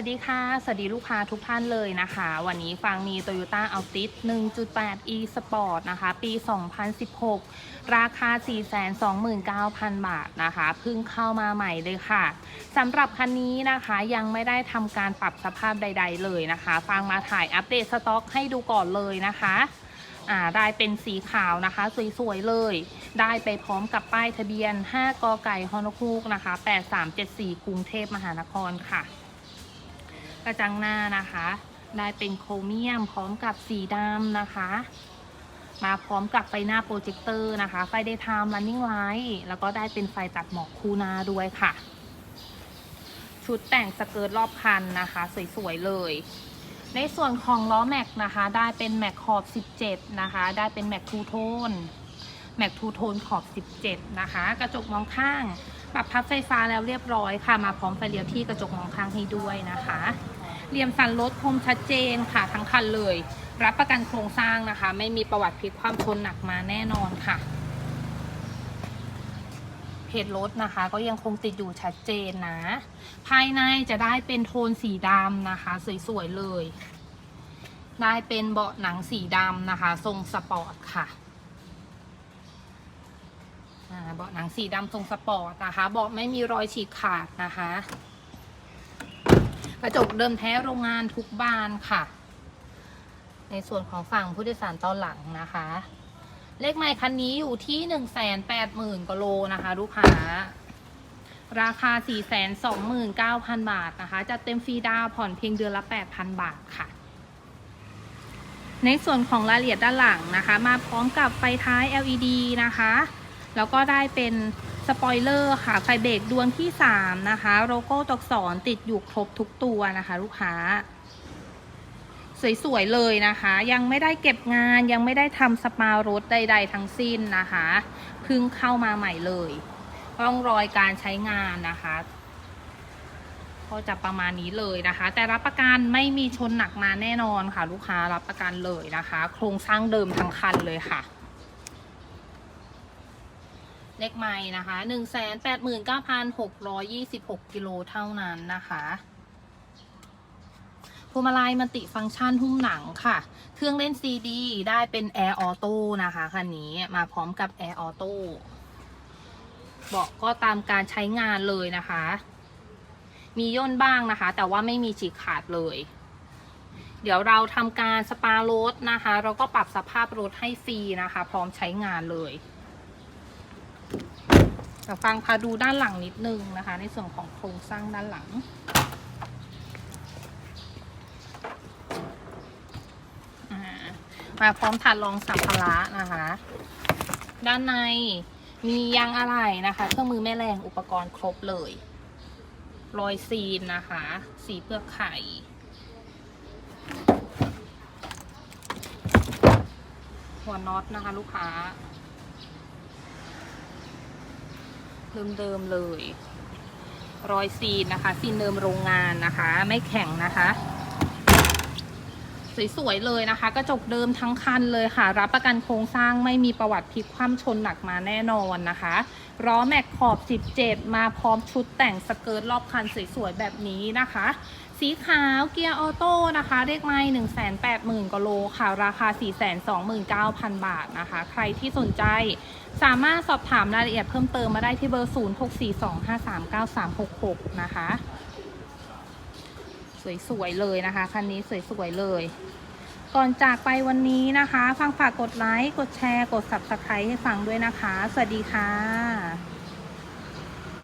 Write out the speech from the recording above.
วัสดีค่ะ สวัสดีลูกค้าทุกท่านเลยนะคะ วันนี้ฟังมี Toyota Altis 1.8 e Sport นะคะ ปี 2016 ราคา 429,000 บาทนะคะเพิ่งเข้ามาใหม่เลยค่ะสำหรับคันนี้นะคะยังไม่ได้ทำการปรับสภาพใด ๆ เลยนะคะฟังมาถ่ายอัปเดตสต็อกให้ดูก่อนเลยนะคะ่าได้เป็นสีขาวนะคะสวยๆเลย ได้ไปพร้อมกับป้ายทะเบียน 5กไก่ฮอนคูกนะคะ 8374 กรุงเทพมหานครค่ะ ระจังหน้านะคะ ได้เป็นโครเมียมพร้อมกับสีดำนะคะ มาพร้อมกับไฟหน้าโปรเจคเตอร์นะคะ ไฟได้ไทม์ running light แล้วก็ได้เป็นไฟตัดหมอกคูนาด้วยค่ะ ชุดแต่งสเกิร์ตรอบคันนะคะ สวยๆเลย ในส่วนของล้อแม็กนะคะ ได้เป็นแม็กขอบ 17 นะคะ ได้เป็นแม็กทูโทนแม็กทูโทนขอบ 17 นะคะ กระจกมองข้าง ปรับพับไฟฟ้าแล้วเรียบร้อยค่ะ มาพร้อมไฟเลี้ยวที่กระจกมองข้างให้ด้วยนะคะ เหลี่ยมสันรถคมชัดเจนค่ะทั้งคันเลย รับประกันโครงสร้างนะคะ ไม่มีประวัติพลิกความชนหนักมาแน่นอนค่ะ เพจรถนะคะ ก็ยังคงติดอยู่ชัดเจนนะ ภายในจะได้เป็นโทนสีดำนะคะ สวยๆเลย ได้เป็นเบาะหนังสีดำนะคะ ทรงสปอร์ตค่ะเบาะหนังสีดำทรงสปอร์ตนะคะ เบาะไม่มีรอยฉีกขาดนะคะ กระจกเดิมแท้โรงงานทุกบานค่ะ ในส่วนของฝั่งผู้โดยสารตอนหลังนะคะ เลขใหม่คันนี้อยู่ที่หนึ่งแสนแปดหมื่นกว่าโลนะคะ ลูกค้า ราคา429,000บาทนะคะ จะเต็มฟรีดาวผ่อนเพียงเดือนละ8,000บาทค่ะ ในส่วนของรายละเอียดด้านหลังนะคะ มาพร้อมกับไฟท้าย LED นะคะ แล้วก็ได้เป็น สปอยเลอร์ค่ะไฟเบรกดวงที่ 3 นะคะโลโก้ตัวอักษรติดอยู่ครบทุกตัวนะคะ ลูกค้า สวย ๆ เลยนะคะ ยังไม่ได้เก็บงานยังไม่ได้ทำสปารถใด ๆ ทั้งสิ้นนะคะเพิ่งเข้ามาใหม่เลยร่องรอยการใช้งานนะคะ ก็จะประมาณนี้เลยนะคะ แต่รับประกันไม่มีชนหนักมาแน่นอนค่ะ ลูกค้ารับประกันเลยนะคะ โครงสร้างเดิมทั้งคันเลยค่ะ เลขใหม่นะคะหนึ่งแสนแปดหมื่นเก้าพันหกร้อยยี่สิบหกกิโลเท่านั้นนะคะพวงมาลัยมันติฟังก์ชันหุ้มหนังค่ะ เครื่องเล่นซีดีได้เป็นแอร์ออโต้นะคะคันนี้มาพร้อมกับแอร์ออโต้เบาะก็ตามการใช้งานเลยนะคะ มีย่นบ้างนะคะ แต่ว่าไม่มีฉีกขาดเลย เดี๋ยวเราทำการสปารถนะคะ เราก็ปรับสภาพรถให้ฟรีนะคะ พร้อมใช้งานเลย ฟังพาดูด้านหลังนิดนึงนะคะ ในส่วนของโครงสร้างด้านหลัง มาพร้อมถาดรองสัมภาระนะคะ ด้านในมียางอะไหล่นะคะ เครื่องมือแม่แรงอุปกรณ์ครบเลย รอยซีนนะคะ สีเปลือกไข่หัวน็อตนะคะ ลูกค้า เดิมๆเลย รอยซีนนะคะ ซีนเดิมโรงงานนะคะ ไม่แข็งนะคะ สวยๆเลยนะคะ กระจกเดิมทั้งคันเลยค่ะ รับประกันโครงสร้างไม่มีประวัติพลิกคว่ำชนหนักมาแน่นอนนะคะล้อแม็กขอบ 17 มาพร้อมชุดแต่งสเกิร์ตรอบคันสวยๆแบบนี้นะคะ สีขาวเกียร์ออโต้นะคะเลขไม้1 8 0 0 0 0กว่าโลค่ะ ราคา 429,000 บาทนะคะ ใครที่สนใจสามารถสอบถามรายละเอียดเพิ่มเติมมาได้ที่เบอร์ 0642539366 นะคะ สวยๆเลยนะคะ คันนี้สวยๆเลย ก่อนจากไปวันนี้นะคะ ฟังฝากกดไลค์ กดแชร์ กด Subscribe ให้ฟังด้วยนะคะ สวัสดีค่ะ